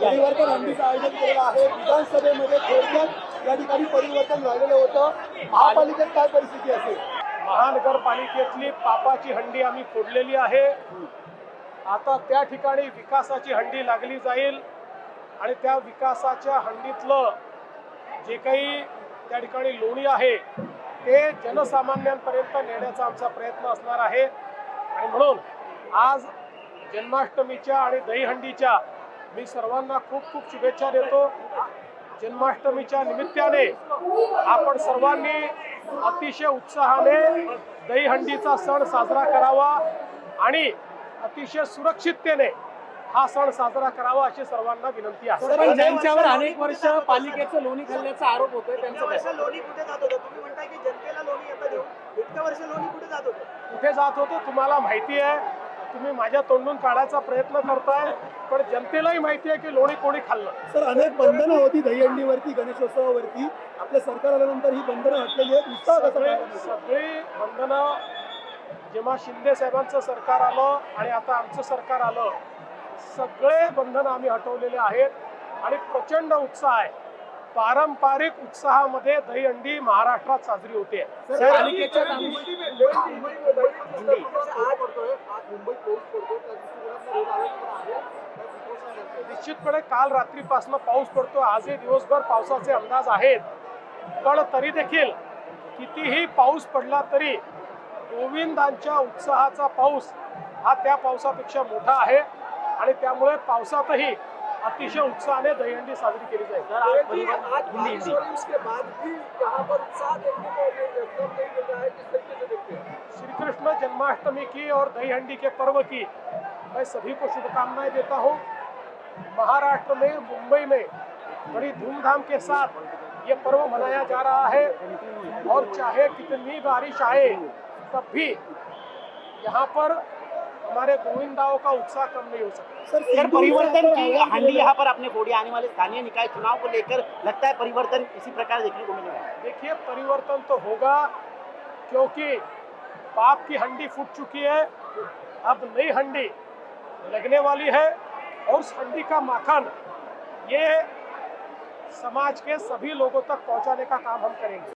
परिवर्तन हंडीचं आयोजन केलेलं आहे. विधानसभेमध्ये थोडक्यात या ठिकाणी परिवर्तन झालेलं होतं. महापालिकेत काय परिस्थिती असेल? महानगरपालिकेतली पापाची हंडी आम्ही फोडलेली आहे. आता त्या ठिकाणी विकासाची हंडी लागली जाईल. आणि त्या विकासाच्या हंडीतलं जे काही त्या ठिकाणी लोणी आहे ते जनसामान्यांपर्यंत नेण्याचा आमचा प्रयत्न असणार आहे. आणि म्हणून आज जन्माष्टमीच्या आणि दहीहंडीच्या मी सर्वांना खूप खूप शुभेच्छा देतो. जन्माष्टमीच्या निमित्ताने आपण सर्वांनी अतिशय उत्साहाने दहीहंडीचा सण साजरा करावा आणि अतिशय सुरक्षिततेने हा सण साजरा करावा अशी सर्वांना विनंती आहे. पण ज्यांच्यावर अनेक वर्ष पालिकेचं लोणी खाल्ल्याचा आरोप होतोय त्यांचं लोणी कुठे जात होतं? तुम्ही म्हणताय की जनतेला लोणी आता देऊ इतक्या वर्ष लोणी कुठे जात होतं? कुठे जात होतो तुम्हाला माहिती आहे. तुम्ही माझ्या तोंडून काढायचा प्रयत्न करताय पण जनतेलाही माहिती आहे की लोणी कोणी खाल्लं. सर अनेक बंधनं होती दहीहंडीवरती गणेशोत्सवावरती. आपल्या सरकार आल्यानंतर ही बंधनं हटलेली आहेत? सगळी बंधनं जेव्हा शिंदे साहेबांचं सरकार आलं आणि आता आमचं सरकार आलं सगळे बंधनं आम्ही हटवलेले आहेत. आणि प्रचंड उत्साह आहे. पारंपरिक उत्साहामध्ये दहीहंडी महाराष्ट्रात साजरी होते सर, पालिकेच्या काम- निश्चितपणे काल रात्रीपासून पाऊस पडतो. आजही दिवसभर पावसाचे अंदाज आहेत. पण तरी देखील कितीही पाऊस पडला तरी गोविंदांच्या उत्साहाचा पाऊस हा त्या पावसापेक्षा मोठा आहे. आणि त्यामुळे पावसातही अतिशय उत्साहाने दहीहंडी साजरी केली जाईल. आज बारिश हो रही है, उसके बाद भी यहाँ पर उत्साह देखने को ये कम नहीं मिल रहा है किस तरीके से देखते हैं। श्री कृष्ण जन्माष्टमी की और दही हंडी के पर्व की मैं सभी को शुभकामनाएँ देता हूँ। महाराष्ट्र में मुंबई में बड़ी धूमधाम के साथ ये पर्व मनाया जा रहा है। और चाहे कितनी बारिश आए तब भी यहाँ पर हमारे गोविंदाओं का उत्साह कम नहीं हो सकता। सर सर परिवर्तन की हांडी यहाँ पर आपने फोड़ी आने वाले स्थानीय निकाय चुनाव को लेकर लगता है परिवर्तन इसी प्रकार देखने को मिलेगा देखिए परिवर्तन तो होगा क्योंकि पाप की हंडी फूट चुकी है। अब नई हंडी लगने वाली है और उस का माखन ये समाज के सभी लोगों तक पहुंचाने का काम हम करेंगे।